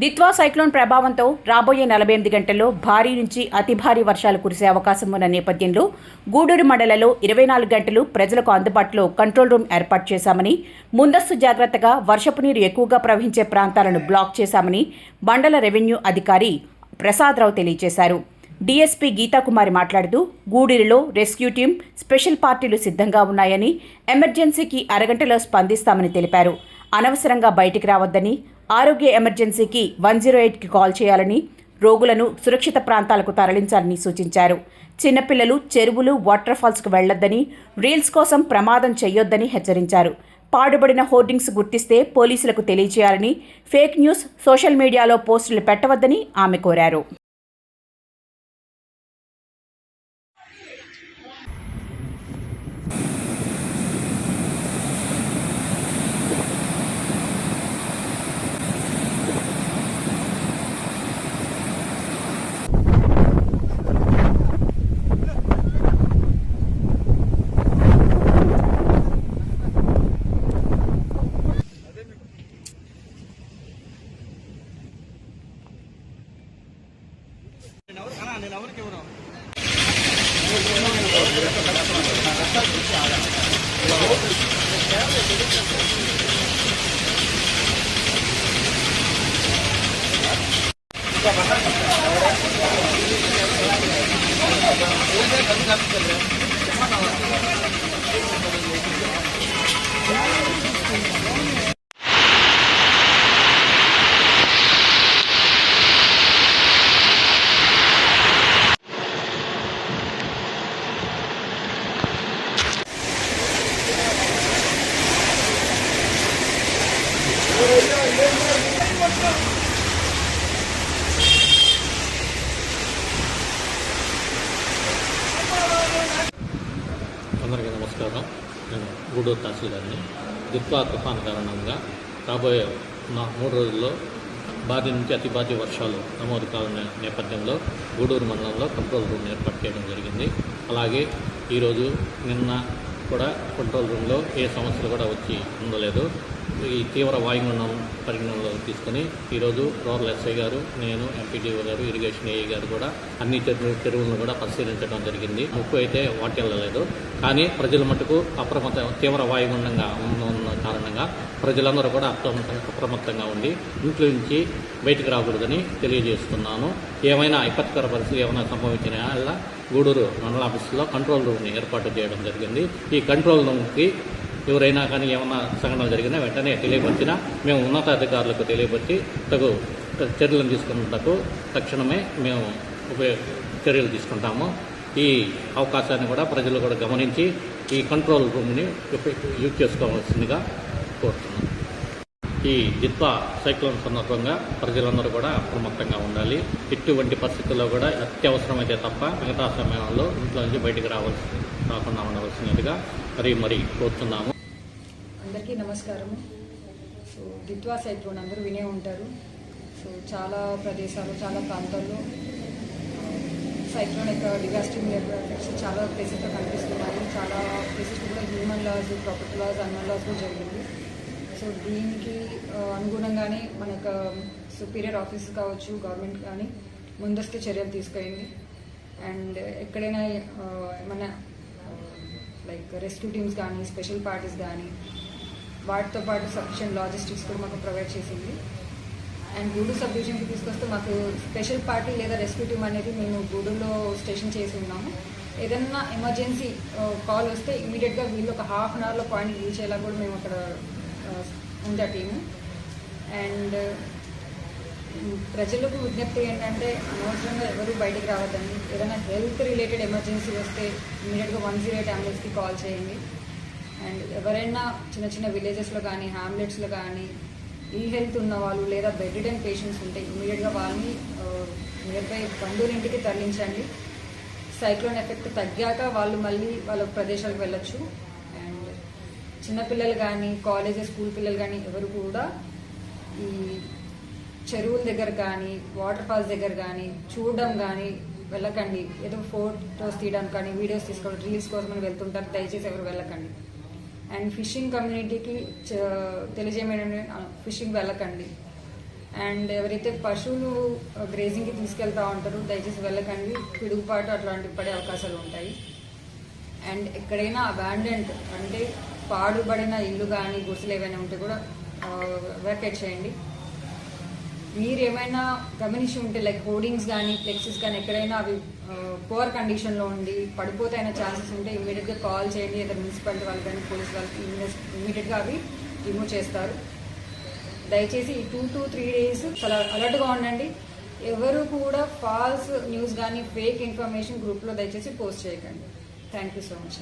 Ditwah cyclone ప్రభావంతో రాబోయే నలభై ఎనిమిది గంటల్లో భారీ నుంచి అతి భారీ వర్షాలు కురిసే అవకాశం ఉన్న నేపథ్యంలో గూడూరు మండలంలో ఇరవై నాలుగు గంటలు ప్రజలకు అందుబాటులో కంట్రోల్ రూమ్ ఏర్పాటు చేశామని ముందస్తు జాగ్రత్తగా వర్షపు నీరు ఎక్కువగా ప్రవహించే ప్రాంతాలను బ్లాక్ చేశామని మండల రెవెన్యూ అధికారి ప్రసాదరావు తెలియజేశారు. డీఎస్పీ గీతాకుమారి మాట్లాడుతూ గూడూరులో రెస్క్యూ టీం స్పెషల్ పార్టీలు సిద్ధంగా ఉన్నాయని ఎమర్జెన్సీకి అరగంటలో స్పందిస్తామని తెలిపారు. అనవసరంగా బయటికి రావద్దని ఆరోగ్య ఎమర్జెన్సీకి వన్ జీరో ఎయిట్కి కాల్ చేయాలని రోగులను సురక్షిత ప్రాంతాలకు తరలించాలని సూచించారు. చిన్నపిల్లలు చెరువులు వాటర్ ఫాల్స్కు వెళ్ళొద్దని రీల్స్ కోసం ప్రమాదం చేయొద్దని హెచ్చరించారు. పాడుబడిన హోర్డింగ్స్ గుర్తిస్తే పోలీసులకు తెలియజేయాలని ఫేక్ న్యూస్ సోషల్ మీడియాలో పోస్టులు పెట్టవద్దని ఆమె కోరారు. నేను ఎవరికి ఇవ్వను అందరికీ నమస్కారం. నేను గూడూరు తహసీల్దార్ని. దిత్వా తుఫాన్ కారణంగా రాబోయే నా మూడు రోజుల్లో భారీ నుంచి అతి భారీ వర్షాలు నమోదు కావాలనే నేపథ్యంలో గూడూరు మండలంలో కంట్రోల్ రూమ్ ఏర్పాటు చేయడం జరిగింది. అలాగే ఈరోజు నిన్న కూడా కంట్రోల్ రూమ్లో ఏ సమస్యలు కూడా వచ్చి ఉండలేదు. ఈ తీవ్ర వాయుగుండం పరిగణనలో తీసుకొని ఈరోజు రూరల్ ఎస్ఐ గారు నేను ఎంపీడీఓ గారు ఇరిగేషన్ ఏఈ గారు కూడా అన్ని చెరువులను కూడా పరిశీలించడం జరిగింది. ముప్పు అయితే వాటిల్లలేదు కానీ ప్రజల మటుకు అప్రమత్త తీవ్ర వాయుగుండంగా ఉన్న కారణంగా ప్రజలందరూ కూడా అప్రమత్త అప్రమత్తంగా ఉండి ఇంట్లో నుంచి బయటికి రాకూడదని తెలియజేస్తున్నాను. ఏమైనా విపత్కర పరిస్థితి ఏమైనా సంభవించిన వల్ల గూడూరు మండల ఆఫీసులో కంట్రోల్ రూమ్ని ఏర్పాటు చేయడం జరిగింది. ఈ కంట్రోల్ రూమ్కి ఎవరైనా కానీ ఏమైనా సంఘటనలు జరిగినా వెంటనే తెలియపరిచినా మేము ఉన్నతాధికారులకు తెలియపరిచి తగు చర్యలను తీసుకున్నటకు తక్షణమే మేము ఉపయోగ చర్యలు తీసుకుంటాము. ఈ అవకాశాన్ని కూడా ప్రజలు కూడా గమనించి ఈ కంట్రోల్ రూమ్ని యూజ్ చేసుకోవాల్సిందిగా కోరుతున్నాం. ఈ జిత్వా సైక్లోన్ సందర్భంగా ప్రజలందరూ కూడా అప్రమత్తంగా ఉండాలి. ఇటువంటి పరిస్థితుల్లో కూడా అత్యవసరమైతే తప్ప మిగతా సమయంలో ఇంట్లో నుంచి బయటికి రావాల్సి రాకుండా ఉండవలసినదిగా మరీ మరీ కోరుతున్నాము. అందరికీ నమస్కారము. సో దిత్వా సైక్లోన్ అందరూ వినే ఉంటారు. సో చాలా ప్రదేశాలు చాలా ప్రాంతాల్లో సైక్లోన్ యొక్క డిజాస్టింగ్ ఎఫెక్ట్స్ చాలా ప్లేసెస్లో కనిపిస్తున్నాయి. చాలా ప్లేసెస్ కూడా human loss property loss animal loss కూడా జరిగింది. సో దీనికి అనుగుణంగానే మన సుపీరియర్ ఆఫీస్ కావచ్చు గవర్నమెంట్ కానీ ముందస్తు చర్యలు తీసుకుంది అండ్ ఎక్కడైనా మన లైక్ రెస్క్యూ టీమ్స్ కానీ స్పెషల్ పార్టీస్ కానీ వాటితో పాటు సఫిషియెంట్ లాజిస్టిక్స్ కూడా మాకు ప్రొవైడ్ చేసింది. అండ్ గూడూరు సబ్ డివిజన్కి తీసుకొస్తే మాకు స్పెషల్ పార్టీ లేదా రెస్క్యూ టీమ్ అనేది మేము గూడూరులో స్టేషన్ చేసి ఉన్నాము. ఏదన్నా ఎమర్జెన్సీ కాల్ వస్తే ఇమీడియట్గా వీళ్ళు ఒక హాఫ్ అన్ అవర్లో పాయింట్ రీచ్ అయ్యేలా కూడా మేము అక్కడ ఉంది ఆ టీము. అండ్ ప్రజలకు విజ్ఞప్తి ఏంటంటే అనవసరంగా ఎవరు బయటికి రావద్దండి. ఏదైనా హెల్త్ రిలేటెడ్ ఎమర్జెన్సీ వస్తే ఇమీడియట్గా వన్ జీరో ఎయిట్ అంబులెన్స్కి కాల్ చేయండి. ఎవరైనా చిన్న చిన్న విలేజెస్లో కానీ హ్యామ్లెట్స్లో కానీ ఈ హెల్త్ ఉన్న వాళ్ళు లేదా బెడ్ అండ్ పేషెంట్స్ ఉంటే ఇమీడియట్గా వాళ్ళని నియర్ బై ఇంటికి తరలించండి. సైక్లోన్ ఎఫెక్ట్ తగ్గాక వాళ్ళు మళ్ళీ వాళ్ళ ప్రదేశాలకు వెళ్ళొచ్చు. అండ్ చిన్నపిల్లలు కానీ కాలేజెస్ స్కూల్ పిల్లలు కానీ ఎవరు కూడా ఈ చెరువుల దగ్గర కానీ వాటర్ ఫాల్స్ దగ్గర కానీ చూడడం కానీ వెళ్ళకండి. ఏదో ఫోటోస్ తీయడం కానీ వీడియోస్ తీసుకోవడం రీల్స్ కోసం వెళ్తుంటారు. దయచేసి ఎవరు వెళ్ళకండి. అండ్ ఫిషింగ్ కమ్యూనిటీకి తెలియజేయమని ఫిషింగ్ వెళ్ళకండి. అండ్ ఎవరైతే పశువులు గ్రేజింగ్కి తీసుకెళ్తా ఉంటారో దయచేసి వెళ్ళకండి. పిడుగుపాటు అట్లాంటివి పడే అవకాశాలు ఉంటాయి. అండ్ ఎక్కడైనా అబాండెంట్ అంటే పాడుబడిన ఇల్లు కానీ గుడిసెలు ఏవైనా ఉంటే కూడా వెకేట్ చేయండి. మీరు ఏమైనా గమనించి ఉంటే లైక్ హోర్డింగ్స్ కానీ ఫ్లెక్సెస్ కానీ ఎక్కడైనా అవి పువర్ కండిషన్లో ఉండి పడిపోతే అయిన ఛాన్సెస్ ఉంటే ఇమీడియట్గా కాల్ చేయండి లేదా మున్సిపాలిటీ వాళ్ళకి కానీ పోలీస్ వాళ్ళకి ఇమీడియట్గా అవి రిమూవ్ చేస్తారు. దయచేసి ఈ టూ టు త్రీ డేస్ చాలా అలర్ట్గా ఉండండి. ఎవరు కూడా ఫాల్స్ న్యూస్ కానీ ఫేక్ ఇన్ఫర్మేషన్ గ్రూప్లో దయచేసి పోస్ట్ చేయకండి. Thank you so much